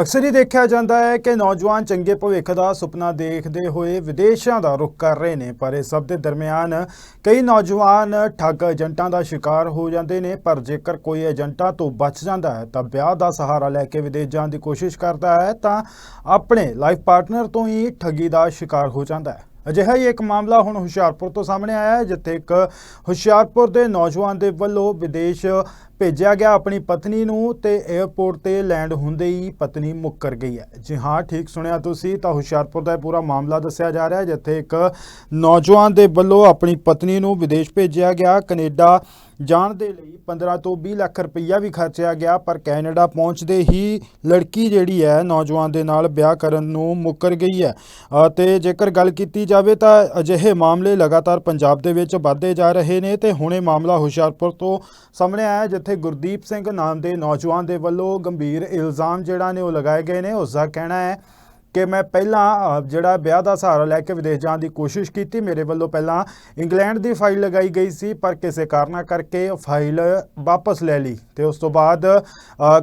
ਅਕਸਰ ਹੀ ਦੇਖਿਆ ਜਾਂਦਾ ਹੈ ਕਿ ਨੌਜਵਾਨ ਚੰਗੇ ਭਵਿੱਖ ਦਾ ਸੁਪਨਾ ਦੇਖਦੇ ਹੋਏ ਵਿਦੇਸ਼ਾਂ ਦਾ ਰੁਖ ਕਰ ਰਹੇ ਨੇ, ਪਰ ਇਹ ਸਭ ਦੇ ਦਰਮਿਆਨ ਕਈ ਨੌਜਵਾਨ ਠੱਗ ਏਜੰਟਾਂ ਦਾ ਸ਼ਿਕਾਰ ਹੋ ਜਾਂਦੇ ਨੇ, ਪਰ ਜੇਕਰ ਕੋਈ ਏਜੰਟਾਂ ਤੋਂ ਬਚ ਜਾਂਦਾ ਹੈ ਤਾਂ ਵਿਆਹ ਦਾ ਸਹਾਰਾ ਲੈ ਕੇ ਵਿਦੇਸ਼ ਜਾਣ ਦੀ ਕੋਸ਼ਿਸ਼ ਕਰਦਾ ਹੈ ਤਾਂ ਆਪਣੇ ਲਾਈਫ ਪਾਰਟਨਰ ਤੋਂ ਹੀ ਠੱਗੀ ਦਾ ਸ਼ਿਕਾਰ ਹੋ ਜਾਂਦਾ ਹੈ। ਅਜਿਹਾ ਹੀ ਇੱਕ ਮਾਮਲਾ ਹੁਣ ਹੁਸ਼ਿਆਰਪੁਰ ਤੋਂ ਸਾਹਮਣੇ ਆਇਆ ਹੈ, ਜਿੱਥੇ ਇੱਕ ਹੁਸ਼ਿਆਰਪੁਰ ਦੇ ਨੌਜਵਾਨ ਦੇ ਵੱਲੋਂ ਵਿਦੇਸ਼ ਭੇਜਿਆ ਗਿਆ ਆਪਣੀ ਪਤਨੀ ਨੂੰ ਤੇ 에ਅਰਪੋਰਟ ਤੇ ਲੈਂਡ ਹੁੰਦੇ ਹੀ ਪਤਨੀ ਮੁੱਕਰ ਗਈ ਹੈ। ਜੀ ਹਾਂ ਠੀਕ ਸੁਣਿਆ ਤੁਸੀਂ ਤਾਂ ਹੁਸ਼ਿਆਰਪੁਰ ਦਾ ਇਹ ਪੂਰਾ ਮਾਮਲਾ ਦੱਸਿਆ ਜਾ ਰਿਹਾ ਹੈ ਜਿੱਥੇ ਇੱਕ ਨੌਜਵਾਨ ਦੇ ਵੱਲੋਂ ਆਪਣੀ ਪਤਨੀ ਨੂੰ ਵਿਦੇਸ਼ ਭੇਜਿਆ ਗਿਆ। ਕੈਨੇਡਾ ਜਾਣ ਦੇ ਲਈ 15 ਤੋਂ 20 ਲੱਖ ਰੁਪਈਆ ਵੀ ਖਰਚਿਆ ਗਿਆ ਪਰ ਕੈਨੇਡਾ ਪਹੁੰਚਦੇ ਹੀ ਲੜਕੀ ਜਿਹੜੀ ਹੈ ਨੌਜਵਾਨ ਦੇ ਨਾਲ ਵਿਆਹ ਕਰਨ ਨੂੰ ਮੁੱਕਰ ਗਈ ਹੈ। ਅ, ਤੇ ਜੇਕਰ ਗੱਲ ਕੀਤੀ ਜਾਵੇ ਤਾਂ ਅਜਿਹੇ ਮਾਮਲੇ ਲਗਾਤਾਰ ਪੰਜਾਬ ਦੇ ਵਿੱਚ ਵੱਧਦੇ ਜਾ ਰਹੇ ਨੇ ਤੇ ਹੁਣੇ ਮਾਮਲਾ ਹੁਸ਼ਿਆਰਪੁਰ ਤੋਂ ਸਾਹਮਣੇ ਆਇਆ ਜਿੱਥੇ ਜਿੱਥੇ ਗੁਰਦੀਪ ਸਿੰਘ ਨਾਮ ਦੇ ਨੌਜਵਾਨ ਦੇ ਵੱਲੋਂ ਗੰਭੀਰ ਇਲਜ਼ਾਮ ਜਿਹੜਾ ਨੇ ਉਹ ਲਗਾਏ ਗਏ ਨੇ। ਉਸ ਦਾ ਕਹਿਣਾ ਹੈ ਕਿ ਮੈਂ ਪਹਿਲਾਂ ਜਿਹੜਾ ਵਿਆਹ ਦਾ ਸਹਾਰਾ ਲੈ ਕੇ ਵਿਦੇਸ਼ ਜਾਣ ਦੀ ਕੋਸ਼ਿਸ਼ ਕੀਤੀ, ਮੇਰੇ ਵੱਲੋਂ ਪਹਿਲਾਂ ਇੰਗਲੈਂਡ ਦੀ ਫਾਈਲ ਲਗਾਈ ਗਈ ਸੀ, ਪਰ ਕਿਸੇ ਕਾਰਨਾ ਕਰਕੇ ਫਾਈਲ ਵਾਪਸ ਲੈ ਲਈ ਤੇ ਉਸ ਤੋਂ ਬਾਅਦ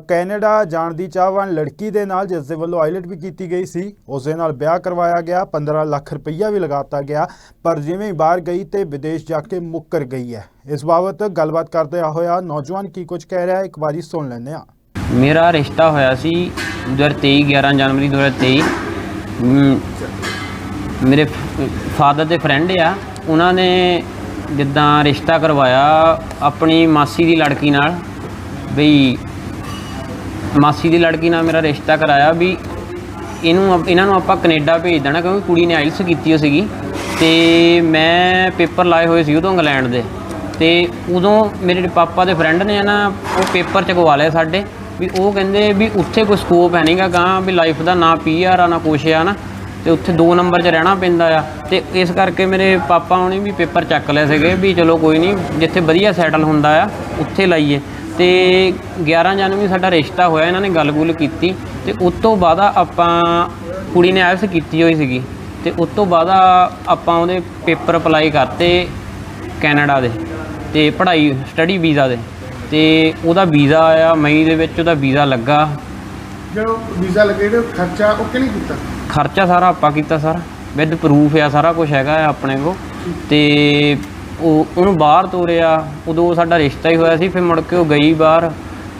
ਕੈਨੇਡਾ ਜਾਣ ਦੀ ਚਾਹਵਾਨ ਲੜਕੀ ਦੇ ਨਾਲ, ਜਿਸ ਦੇ ਵੱਲੋਂ ਆਈਲਟ ਵੀ ਕੀਤੀ ਗਈ ਸੀ, ਉਸ ਦੇ ਨਾਲ ਵਿਆਹ ਕਰਵਾਇਆ ਗਿਆ 15 ਲੱਖ ਰੁਪਈਆ ਵੀ ਲਗਾਤਾ ਗਿਆ, ਪਰ ਜਿਵੇਂ ਬਾਹਰ ਗਈ ਤੇ ਵਿਦੇਸ਼ ਜਾ ਕੇ ਮੁੱਕਰ ਗਈ ਹੈ। ਇਸ ਬਾਬਤ ਗੱਲਬਾਤ ਕਰਦੇ ਹੋਇਆ ਨੌਜਵਾਨ ਕੀ ਕੁਝ ਕਹਿ ਰਿਹਾ ਹੈ, ਇੱਕ ਵਾਰੀ ਸੁਣ ਲੈਂਦੇ ਹਾਂ। ਮੇਰਾ ਰਿਸ਼ਤਾ ਹੋਇਆ ਸੀ 2023 11 ਜਨਵਰੀ 2023 ਮ, ਮੇਰੇ ਫਾਦਰ ਦੇ ਫਰੈਂਡ ਆ ਉਹਨਾਂ ਨੇ ਜਿੱਦਾਂ ਰਿਸ਼ਤਾ ਕਰਵਾਇਆ ਆਪਣੀ ਮਾਸੀ ਦੀ ਲੜਕੀ ਨਾਲ ਬਈ ਮਾਸੀ ਦੀ ਲੜਕੀ ਨਾਲ ਮੇਰਾ ਰਿਸ਼ਤਾ ਕਰਾਇਆ ਵੀ ਇਹਨੂੰ ਇਹਨਾਂ ਨੂੰ ਆਪਾਂ ਕੈਨੇਡਾ ਭੇਜ ਦੇਣਾ ਕਿਉਂਕਿ ਕੁੜੀ ਨੇ ਆਇਲਸ ਕੀਤੀ ਹੋ ਸੀਗੀ। ਤੇ ਮੈਂ ਪੇਪਰ ਲਾਏ ਹੋਏ ਸੀ ਉਦੋਂ ਇੰਗਲੈਂਡ ਦੇ। ਤੇ ਉਦੋਂ ਮੇਰੇ ਪਾਪਾ ਦੇ ਫਰੈਂਡ ਨੇ ਨਾ ਉਹ ਪੇਪਰ ਚਕਵਾ ਲਏ ਸਾਡੇ। ਵੀ ਉਹ ਕਹਿੰਦੇ ਵੀ ਉੱਥੇ ਕੋਈ ਸਕੋਪ ਹੈ ਨਹੀਂਗਾ ਗਾਂ ਵੀ ਲਾਈਫ ਦਾ ਨਾ ਪੀਆਰ ਆ, ਨਾ ਕੁਛ ਆ ਨਾ ਤੇ ਉੱਥੇ 2 ਨੰਬਰ 'ਚ ਰਹਿਣਾ ਪੈਂਦਾ ਆ। ਤੇ ਇਸ ਕਰਕੇ ਮੇਰੇ ਪਾਪਾ ਹੁਣੀ ਵੀ ਪੇਪਰ ਚੱਕ ਲਏ ਸੀਗੇ ਵੀ ਚਲੋ ਕੋਈ ਨਹੀਂ ਜਿੱਥੇ ਵਧੀਆ ਸੈਟਲ ਹੁੰਦਾ ਆ, ਉੱਥੇ ਲਾਈਏ। ਤੇ 11 ਜਨਵਰੀ ਸਾਡਾ ਰਿਸ਼ਤਾ ਹੋਇਆ, ਇਹਨਾਂ ਨੇ ਗੱਲ-ਗੁੱਲ ਕੀਤੀ। ਤੇ ਉਸ ਤੋਂ ਬਾਅਦ ਆਪਾਂ ਕੁੜੀ ਨੇ ਆਇਲਸ ਕੀਤੀ ਹੋਈ ਸੀਗੀ। ਤੇ ਉਸ ਤੋਂ ਬਾਅਦ ਆਪਾਂ ਉਹਦੇ ਪੇਪਰ ਅਪਲਾਈ ਕਰਤੇ ਕੈਨੇਡਾ ਦੇ, ਤੇ ਪੜ੍ਹਾਈ ਸਟੱਡੀ ਵੀਜ਼ਾ ਦੇ। ਤੇ ਉਹਦਾ ਵੀਜ਼ਾ ਆਇਆ ਮਈ ਦੇ ਵਿੱਚ ਉਹਦਾ ਵੀਜ਼ਾ ਲੱਗਾ। ਜਦੋਂ ਵੀਜ਼ਾ ਲੱਗੇ ਤੇ ਖਰਚਾ ਉਹ ਕਿਹਨੇ ਕੀਤਾ? ਖਰਚਾ ਸਾਰਾ ਆਪਾਂ ਕੀਤਾ ਸਰ। ਵਿਦ ਪ੍ਰੂਫ ਆ ਸਾਰਾ ਕੁਝ ਹੈਗਾ ਆ ਆਪਣੇ ਕੋ ਤੇ ਉਹ ਉਹਨੂੰ ਬਾਹਰ ਤੋਰਿਆ। ਉਦੋਂ ਸਾਡਾ ਰਿਸ਼ਤਾ ਹੀ ਹੋਇਆ ਸੀ ਫਿਰ ਮੁੜ ਕੇ ਉਹ ਗਈ ਬਾਹਰ।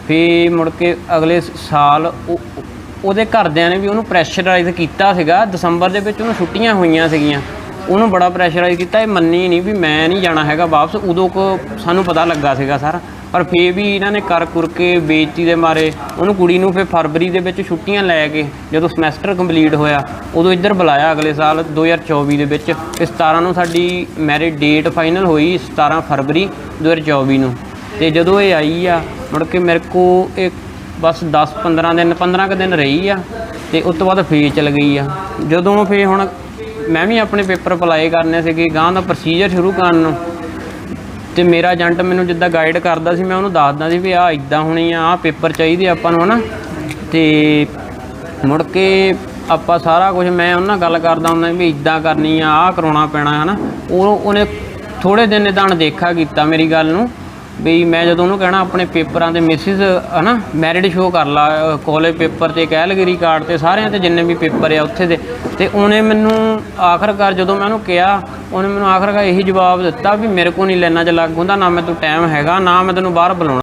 ਫਿਰ ਮੁੜ ਕੇ ਅਗਲੇ ਸਾਲ ਉਹ- ਉਹਦੇ ਘਰਦਿਆਂ ਨੇ ਵੀ ਉਹਨੂੰ ਪ੍ਰੈਸ਼ਰਾਈਜ਼ ਕੀਤਾ ਸੀਗਾ। ਦਸੰਬਰ ਦੇ ਵਿੱਚ ਉਹਨੂੰ ਛੁੱਟੀਆਂ ਹੋਈਆਂ ਸੀਗੀਆਂ। ਉਹਨੂੰ ਬੜਾ ਪ੍ਰੈਸ਼ਰਾਈਜ਼ ਕੀਤਾ। ਇਹ ਮੰਨੀ ਨਹੀਂ ਵੀ ਮੈਂ ਨਹੀਂ ਜਾਣਾ ਹੈਗਾ ਵਾਪਸ। ਉਦੋਂ ਕੋ ਸਾਨੂੰ ਪਤਾ ਲੱਗਾ ਸੀਗਾ ਸਰ। ਪਰ ਫੇਰ ਵੀ ਇਹਨਾਂ ਨੇ ਕਰ ਕੁਰ ਕੇ ਬੇਇੱਜ਼ਤੀ ਦੇ ਮਾਰੇ। ਉਹਨੂੰ ਕੁੜੀ ਨੂੰ ਫਿਰ ਫਰਵਰੀ ਦੇ ਵਿੱਚ ਛੁੱਟੀਆਂ ਲੈ ਕੇ ਜਦੋਂ ਸਮੈਸਟਰ ਕੰਪਲੀਟ ਹੋਇਆ, ਉਦੋਂ ਇੱਧਰ ਬੁਲਾਇਆ ਅਗਲੇ ਸਾਲ 2024 ਦੇ ਵਿੱਚ ਤੇ 17 ਨੂੰ ਸਾਡੀ ਮੈਰਿਜ ਡੇਟ ਫਾਈਨਲ ਹੋਈ 17 ਫਰਵਰੀ 2024 ਨੂੰ। ਤੇ ਜਦੋਂ ਇਹ ਆਈ ਆ, ਮੁੜ ਕੇ ਮੇਰੇ ਕੋ ਇਹ ਬਸ 10 15 ਦਿਨ 15 ਕੁ ਦਿਨ ਰਹੀ ਆ ਤੇ ਉਸ ਤੋਂ ਬਾਅਦ ਫੇਰ ਚਲ ਗਈ ਆ। ਜਦੋਂ ਫੇਰ ਹੁਣ ਮੈਂ ਵੀ ਆਪਣੇ ਪੇਪਰ ਅਪਲਾਈ ਕਰਨੇ ਸੀਗੇ ਗਾਂ ਦਾ ਪ੍ਰੋਸੀਜਰ ਸ਼ੁਰੂ ਕਰਨ ਨੂੰ ਤੇ ਮੇਰਾ ਏਜੰਟ ਮੈਨੂੰ ਜਿੱਦਾਂ ਗਾਈਡ ਕਰਦਾ ਸੀ, ਮੈਂ ਉਹਨੂੰ ਦੱਸਦਾ ਸੀ ਵੀ ਆਹ ਇਦਾਂ ਹੋਣੀ ਆ ਆ ਪੇਪਰ ਚਾਹੀਦੇ ਆਪਾਂ ਨੂੰ ਹਨਾ। ਤੇ ਮੁੜ ਕੇ ਆਪਾਂ ਸਾਰਾ ਕੁਝ ਮੈਂ ਉਹਨਾਂ ਨਾਲ ਗੱਲ ਕਰਦਾ ਹੁੰਦਾ ਵੀ ਇਦਾਂ ਕਰਨੀ ਆ ਆ ਕਰਾਉਣਾ ਪੈਣਾ ਹਨਾ। ਉਹ ਉਹਨੇ ਥੋੜੇ ਦਿਨ ਨਿਦਾਨ ਦੇਖਾ ਕੀਤਾ ਮੇਰੀ ਗੱਲ ਨੂੰ। ਵੀ ਮੈਂ ਜਦੋਂ ਉਹਨੂੰ ਕਹਿਣਾ ਆਪਣੇ ਪੇਪਰਾਂ ਤੇ ਮਿਸਿਸ ਹਨਾ ਮੈਰਿਡ ਸ਼ੋ ਕਰ ਲਾ ਕਾਲਜ ਪੇਪਰ ਤੇ ਕੈਲਗਰੀ ਕਾਰਡ ਤੇ ਸਾਰਿਆਂ ਤੇ ਜਿੰਨੇ ਵੀ ਪੇਪਰ ਆ ਉੱਥੇ ਦੇ, ਤੇ ਉਹਨੇ ਮੈਨੂੰ ਆਖਰਕਾਰ ਜਦੋਂ ਮੈਂ ਉਹਨੂੰ ਕਿਹਾ, ਉਹਨੇ ਮੈਨੂੰ ਆਖਰਕਾਰ ਇਹੀ ਜਵਾਬ ਦਿੱਤਾ ਵੀ ਮੇਰੇ ਕੋਲ ਨਹੀਂ ਲੈਣਾ ਚ ਲੱਗ ਹੁੰਦਾ, ਨਾ ਮੈਂ ਤੂੰ ਟਾਈਮ ਹੈਗਾ, ਨਾ ਮੈਂ ਤੈਨੂੰ ਬਾਹਰ ਬੁਲਾਉਣਾ।